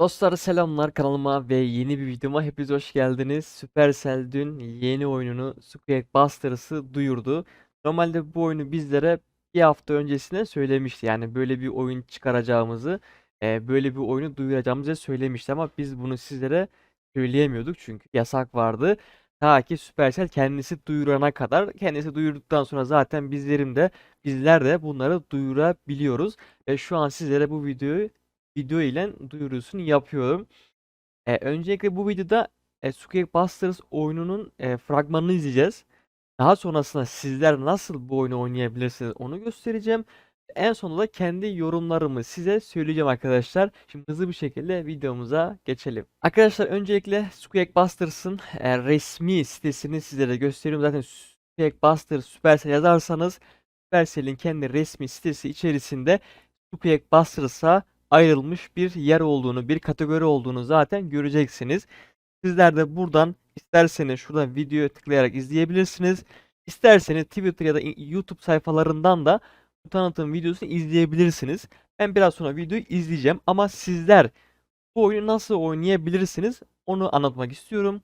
Dostlar selamlar kanalıma ve yeni bir videoma hepiniz hoş geldiniz. Supercell dün yeni oyununu Square Busters'ı duyurdu. Normalde bu oyunu bizlere bir hafta öncesine söylemişti. Yani böyle bir oyun çıkaracağımızı, e, böyle bir oyunu duyuracağımızı söylemişti ama biz bunu sizlere söyleyemiyorduk çünkü yasak vardı. Ta ki Supercell kendisi duyurana kadar, kendisi duyurduktan sonra zaten bizlerim de bizler de bunları duyurabiliyoruz. Ve şu an sizlere bu videoyu video ile duyurusunu yapıyorum. E, öncelikle bu videoda e, Square Busters oyununun e, fragmanını izleyeceğiz. Daha sonrasında sizler nasıl bu oyunu oynayabilirsiniz onu göstereceğim. En sonunda da kendi yorumlarımı size söyleyeceğim arkadaşlar. Şimdi hızlı bir şekilde videomuza geçelim. Arkadaşlar öncelikle Square Busters'ın e, resmi sitesini sizlere gösteriyorum. Zaten Square Busters Supercell yazarsanız Supercell'in kendi resmi sitesi içerisinde Square Busters'a ayrılmış bir yer olduğunu, bir kategori olduğunu zaten göreceksiniz. Sizler de buradan isterseniz şuradan videoya tıklayarak izleyebilirsiniz. İsterseniz Twitter ya da YouTube sayfalarından da bu tanıtım videosunu izleyebilirsiniz. Ben biraz sonra videoyu izleyeceğim ama sizler bu oyunu nasıl oynayabilirsiniz onu anlatmak istiyorum.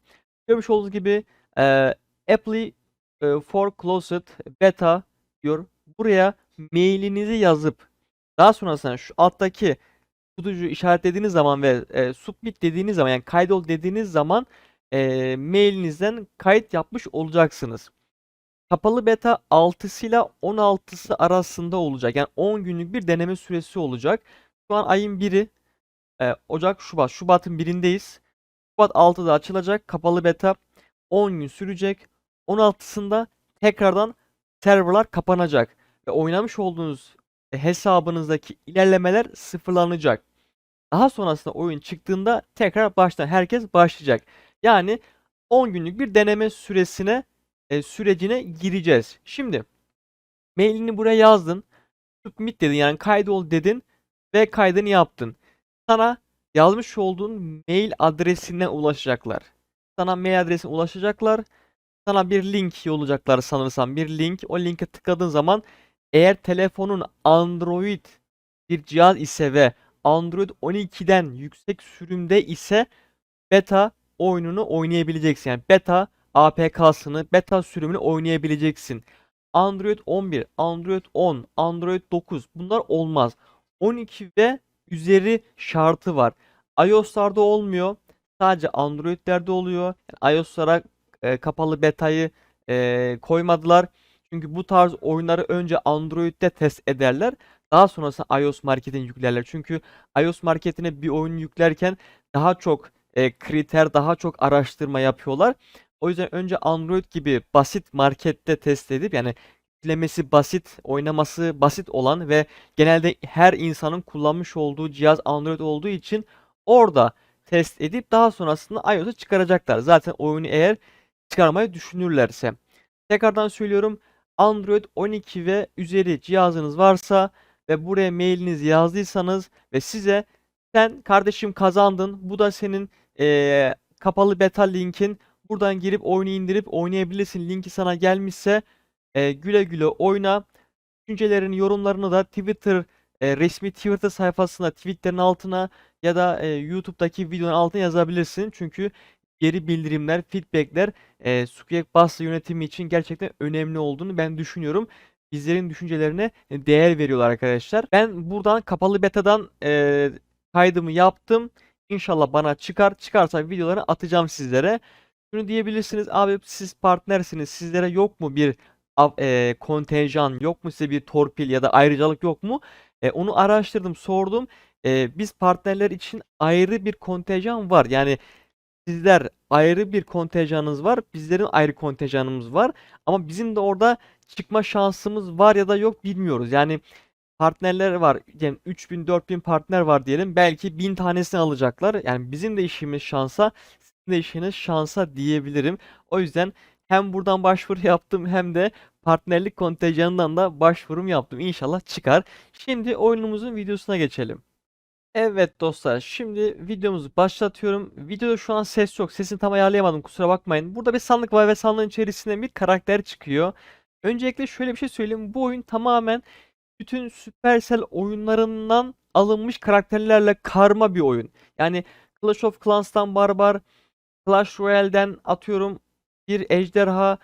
Görmüş olduğunuz gibi e, Apply e, for Closed Beta diyor. Buraya mailinizi yazıp daha sonrasında şu alttaki kutucu işaretlediğiniz zaman ve e, submit dediğiniz zaman yani kaydol dediğiniz zaman e, mailinizden kayıt yapmış olacaksınız. Kapalı beta 6'sı ile 16'sı arasında olacak. Yani 10 günlük bir deneme süresi olacak. Şu an ayın 1'i e, Ocak, Şubat. Şubat'ın 1'indeyiz. Şubat 6'da açılacak. Kapalı beta 10 gün sürecek. 16'sında tekrardan serverlar kapanacak. Ve oynamış olduğunuz hesabınızdaki ilerlemeler sıfırlanacak. Daha sonrasında oyun çıktığında tekrar baştan herkes başlayacak. Yani 10 günlük bir deneme süresine e, sürecine gireceğiz. Şimdi mailini buraya yazdın. Submit dedin yani kaydol dedin ve kaydını yaptın. Sana yazmış olduğun mail adresinden ulaşacaklar. Sana mail adresine ulaşacaklar. Sana bir link yollayacaklar sanırsam bir link. O linke tıkladığın zaman eğer telefonun Android bir cihaz ise ve Android 12'den yüksek sürümde ise beta oyununu oynayabileceksin. Yani beta APK'sını, beta sürümünü oynayabileceksin. Android 11, Android 10, Android 9 bunlar olmaz. 12 ve üzeri şartı var. iOS'larda olmuyor. Sadece Android'lerde oluyor. Yani iOS'lara e, kapalı betayı e, koymadılar. Çünkü bu tarz oyunları önce Android'de test ederler. Daha sonrasında iOS marketine yüklerler. Çünkü iOS marketine bir oyun yüklerken daha çok e, kriter, daha çok araştırma yapıyorlar. O yüzden önce Android gibi basit markette test edip yani yüklemesi basit, oynaması basit olan ve genelde her insanın kullanmış olduğu cihaz Android olduğu için orada test edip daha sonrasında iOS'a çıkaracaklar. Zaten oyunu eğer çıkarmayı düşünürlerse. Tekrardan söylüyorum Android 12 ve üzeri cihazınız varsa ve buraya mailinizi yazdıysanız ve size sen kardeşim kazandın bu da senin ee, kapalı beta linkin buradan girip oyunu indirip oynayabilirsin linki sana gelmişse e, güle güle oyna. Düşüncelerini yorumlarını da Twitter e, resmi Twitter sayfasına tweetlerin altına ya da e, YouTube'daki videonun altına yazabilirsin. Çünkü geri bildirimler, feedbackler e, Square Bus yönetimi için gerçekten önemli olduğunu ben düşünüyorum. Bizlerin düşüncelerine değer veriyorlar arkadaşlar. Ben buradan kapalı betadan e, kaydımı yaptım. İnşallah bana çıkar. Çıkarsa videoları atacağım sizlere. Şunu diyebilirsiniz abi siz partnersiniz. Sizlere yok mu bir e, kontenjan, yok mu size bir torpil ya da ayrıcalık yok mu? E, onu araştırdım, sordum. E, biz partnerler için ayrı bir kontenjan var. Yani sizler ayrı bir kontenjanınız var. Bizlerin ayrı kontenjanımız var. Ama bizim de orada çıkma şansımız var ya da yok bilmiyoruz. Yani partnerler var. Yani 3000 4000 partner var diyelim. Belki 1000 tanesini alacaklar. Yani bizim de işimiz şansa, sizin de işiniz şansa diyebilirim. O yüzden hem buradan başvuru yaptım hem de partnerlik kontenjanından da başvurum yaptım. İnşallah çıkar. Şimdi oyunumuzun videosuna geçelim. Evet dostlar şimdi videomuzu başlatıyorum. Videoda şu an ses yok. Sesini tam ayarlayamadım kusura bakmayın. Burada bir sandık var ve sandığın içerisinde bir karakter çıkıyor. Öncelikle şöyle bir şey söyleyeyim. Bu oyun tamamen bütün Supercell oyunlarından alınmış karakterlerle karma bir oyun. Yani Clash of Clans'tan barbar, Clash Royale'den atıyorum bir ejderha,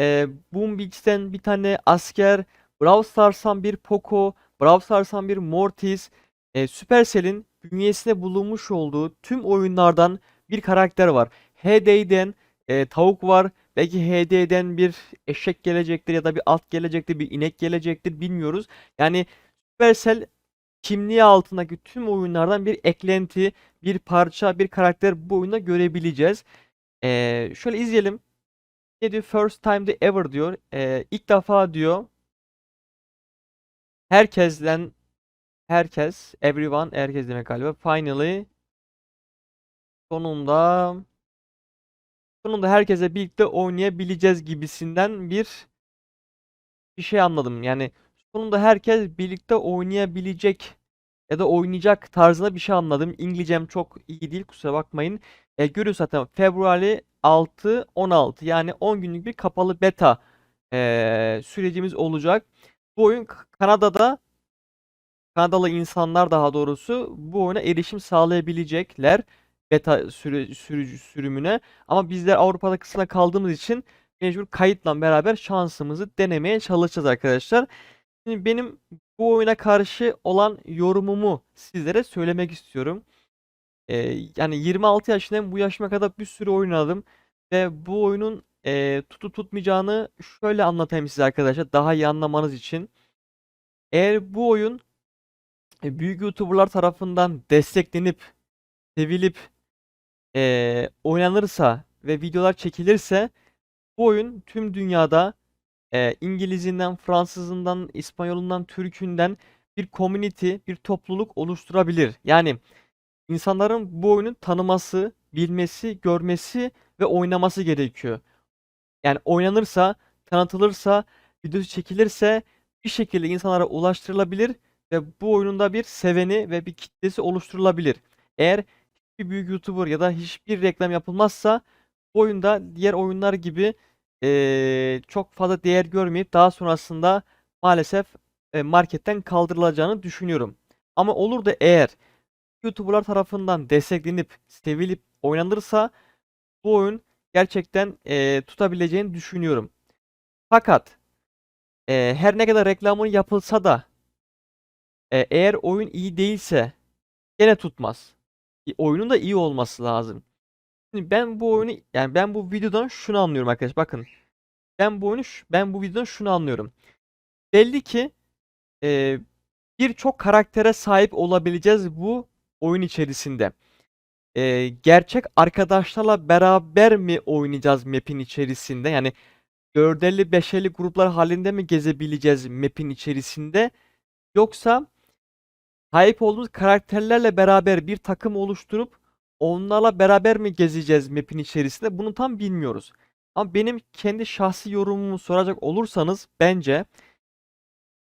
e, Boom Beach'ten bir tane asker, Brawl Stars'tan bir Poco, Brawl Stars'tan bir Mortis, e, Supercell'in bünyesinde bulunmuş olduğu tüm oyunlardan bir karakter var. HD'den e, tavuk var. Belki HD'den bir eşek gelecektir ya da bir at gelecektir, bir inek gelecektir bilmiyoruz. Yani Supercell kimliği altındaki tüm oyunlardan bir eklenti, bir parça, bir karakter bu oyunda görebileceğiz. Ee, şöyle izleyelim. Ne diyor? First time the ever diyor. Ee, ilk defa diyor. Herkesten herkes, everyone, herkes demek galiba. Finally sonunda sonunda herkese birlikte oynayabileceğiz gibisinden bir bir şey anladım. Yani sonunda herkes birlikte oynayabilecek ya da oynayacak tarzında bir şey anladım. İngilizcem çok iyi değil kusura bakmayın. E, görüyoruz zaten Februari 6 16 yani 10 günlük bir kapalı beta e, sürecimiz olacak. Bu oyun Kanada'da Kanadalı insanlar daha doğrusu bu oyuna erişim sağlayabilecekler beta sürü, sürümüne. Ama bizler Avrupa'da kısmına kaldığımız için mecbur kayıtla beraber şansımızı denemeye çalışacağız arkadaşlar. Şimdi benim bu oyuna karşı olan yorumumu sizlere söylemek istiyorum. Ee, yani 26 yaşındayım. Bu yaşıma kadar bir sürü oynadım. Ve bu oyunun e, tutup tutmayacağını şöyle anlatayım size arkadaşlar. Daha iyi anlamanız için. Eğer bu oyun e, büyük YouTuber'lar tarafından desteklenip, sevilip e, oynanırsa ve videolar çekilirse bu oyun tüm dünyada e, İngilizinden, Fransızından, İspanyolundan, Türkünden bir community, bir topluluk oluşturabilir. Yani insanların bu oyunu tanıması, bilmesi, görmesi ve oynaması gerekiyor. Yani oynanırsa, tanıtılırsa, videosu çekilirse bir şekilde insanlara ulaştırılabilir ve bu oyunun bir seveni ve bir kitlesi oluşturulabilir. Eğer hiçbir büyük YouTuber ya da hiçbir reklam yapılmazsa bu oyunda diğer oyunlar gibi eee, çok fazla değer görmeyip daha sonrasında maalesef e, marketten kaldırılacağını düşünüyorum. Ama olur da eğer YouTuber'lar tarafından desteklenip, sevilip oynanırsa bu oyun gerçekten e, tutabileceğini düşünüyorum. Fakat e, her ne kadar reklamını yapılsa da e, eğer oyun iyi değilse gene tutmaz. E, Oyunun da iyi olması lazım. Şimdi ben bu oyunu yani ben bu videodan şunu anlıyorum arkadaşlar. Bakın. Ben bu oyunu ben bu videodan şunu anlıyorum. Belli ki e, birçok karaktere sahip olabileceğiz bu oyun içerisinde. E, gerçek arkadaşlarla beraber mi oynayacağız map'in içerisinde? Yani 4'erli 5'erli gruplar halinde mi gezebileceğiz map'in içerisinde? Yoksa sahip olduğumuz karakterlerle beraber bir takım oluşturup onlarla beraber mi gezeceğiz map'in içerisinde? Bunu tam bilmiyoruz. Ama benim kendi şahsi yorumumu soracak olursanız bence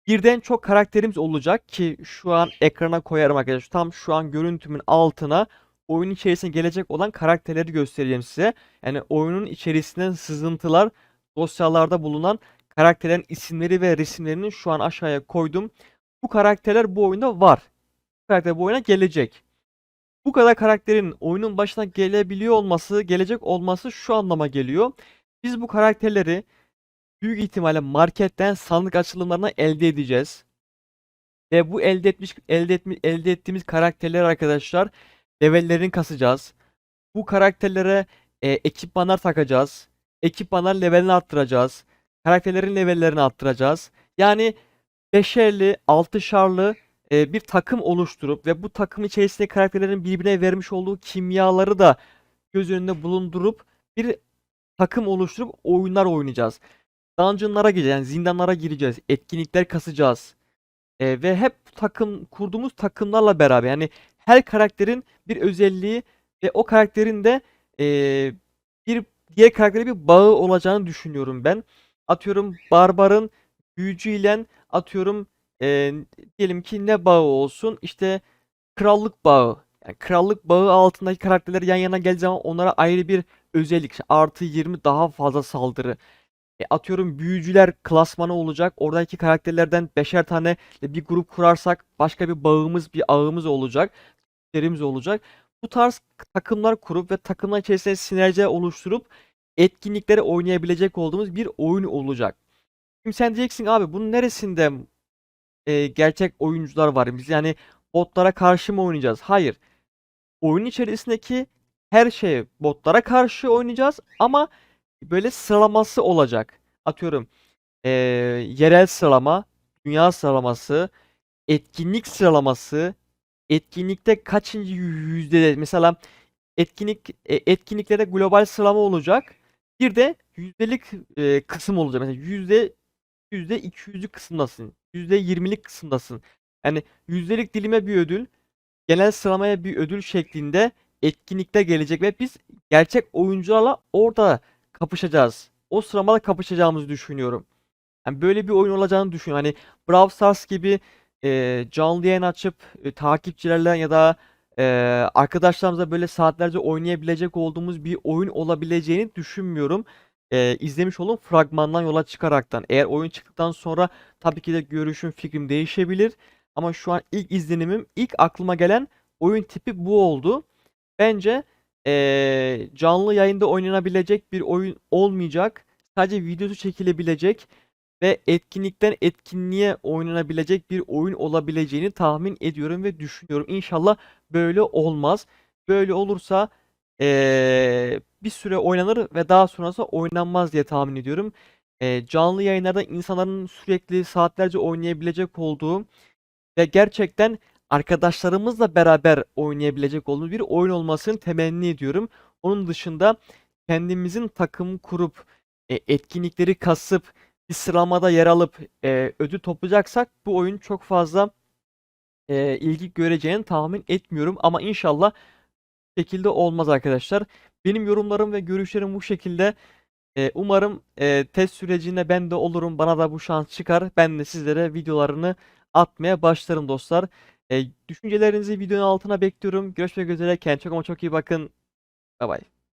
birden çok karakterimiz olacak ki şu an ekrana koyarım arkadaşlar. Tam şu an görüntümün altına oyun içerisine gelecek olan karakterleri göstereceğim size. Yani oyunun içerisinden sızıntılar dosyalarda bulunan karakterlerin isimleri ve resimlerini şu an aşağıya koydum. Bu karakterler bu oyunda var. Karakter bu oyuna gelecek. Bu kadar karakterin oyunun başına gelebiliyor olması, gelecek olması şu anlama geliyor. Biz bu karakterleri büyük ihtimalle marketten sandık açılımlarına elde edeceğiz. Ve bu elde etmiş elde etmi, elde ettiğimiz karakterler arkadaşlar levellerini kasacağız. Bu karakterlere e, ekipmanlar takacağız. Ekipmanlar levelini arttıracağız. Karakterlerin levellerini arttıracağız. Yani beşerli, altışarlı e, bir takım oluşturup ve bu takım içerisinde karakterlerin birbirine vermiş olduğu kimyaları da göz önünde bulundurup bir takım oluşturup oyunlar oynayacağız. Dungeon'lara gireceğiz, yani zindanlara gireceğiz, etkinlikler kasacağız. E, ve hep takım kurduğumuz takımlarla beraber yani her karakterin bir özelliği ve o karakterin de e, bir diğer karaktere bir bağı olacağını düşünüyorum ben. Atıyorum Barbar'ın büyücüyle atıyorum e, diyelim ki ne bağı olsun işte krallık bağı. Yani krallık bağı altındaki karakterler yan yana geldiği zaman onlara ayrı bir özellik işte artı 20 daha fazla saldırı. E, atıyorum büyücüler klasmanı olacak. Oradaki karakterlerden beşer tane bir grup kurarsak başka bir bağımız, bir ağımız olacak. Serimiz olacak. Bu tarz takımlar kurup ve takımlar içerisinde sinerji oluşturup etkinliklere oynayabilecek olduğumuz bir oyun olacak. Şimdi sen diyeceksin abi bunun neresinde e, gerçek oyuncular var? Biz yani botlara karşı mı oynayacağız? Hayır. Oyun içerisindeki her şeye botlara karşı oynayacağız ama böyle sıralaması olacak. Atıyorum e, yerel sıralama, dünya sıralaması, etkinlik sıralaması, etkinlikte kaçıncı yüzdede mesela etkinlik e, etkinliklere global sıralama olacak. Bir de yüzdelik e, kısım olacak. Mesela yüzde yüzde 200'lük kısımdasın. Yüzde 20'lik kısımdasın. Yani yüzdelik dilime bir ödül, genel sıralamaya bir ödül şeklinde etkinlikte gelecek ve biz gerçek oyuncularla orada kapışacağız. O sıramada kapışacağımızı düşünüyorum. Yani böyle bir oyun olacağını düşünüyorum. Hani Brawl Stars gibi e, canlı yayın açıp e, takipçilerle ya da e, arkadaşlarımızla böyle saatlerce oynayabilecek olduğumuz bir oyun olabileceğini düşünmüyorum. E, izlemiş olun fragmandan yola çıkaraktan. Eğer oyun çıktıktan sonra tabii ki de görüşüm, fikrim değişebilir. Ama şu an ilk izlenimim, ilk aklıma gelen oyun tipi bu oldu. Bence e, canlı yayında oynanabilecek bir oyun olmayacak. Sadece videosu çekilebilecek ve etkinlikten etkinliğe oynanabilecek bir oyun olabileceğini tahmin ediyorum ve düşünüyorum. İnşallah böyle olmaz. Böyle olursa eee, bir süre oynanır ve daha sonrasında oynanmaz diye tahmin ediyorum. Eee, canlı yayınlarda insanların sürekli saatlerce oynayabilecek olduğu ve gerçekten arkadaşlarımızla beraber oynayabilecek olduğumuz bir oyun olmasını temenni ediyorum. Onun dışında kendimizin takım kurup e, etkinlikleri kasıp bir sıralamada yer alıp e, ödül toplayacaksak bu oyun çok fazla e, ilgi göreceğini tahmin etmiyorum. Ama inşallah şekilde olmaz arkadaşlar. Benim yorumlarım ve görüşlerim bu şekilde. E, umarım e, test sürecinde ben de olurum. Bana da bu şans çıkar. Ben de sizlere videolarını atmaya başlarım dostlar. E, düşüncelerinizi videonun altına bekliyorum. Görüşmek üzere. Kendinize çok ama çok iyi bakın. Bay bay.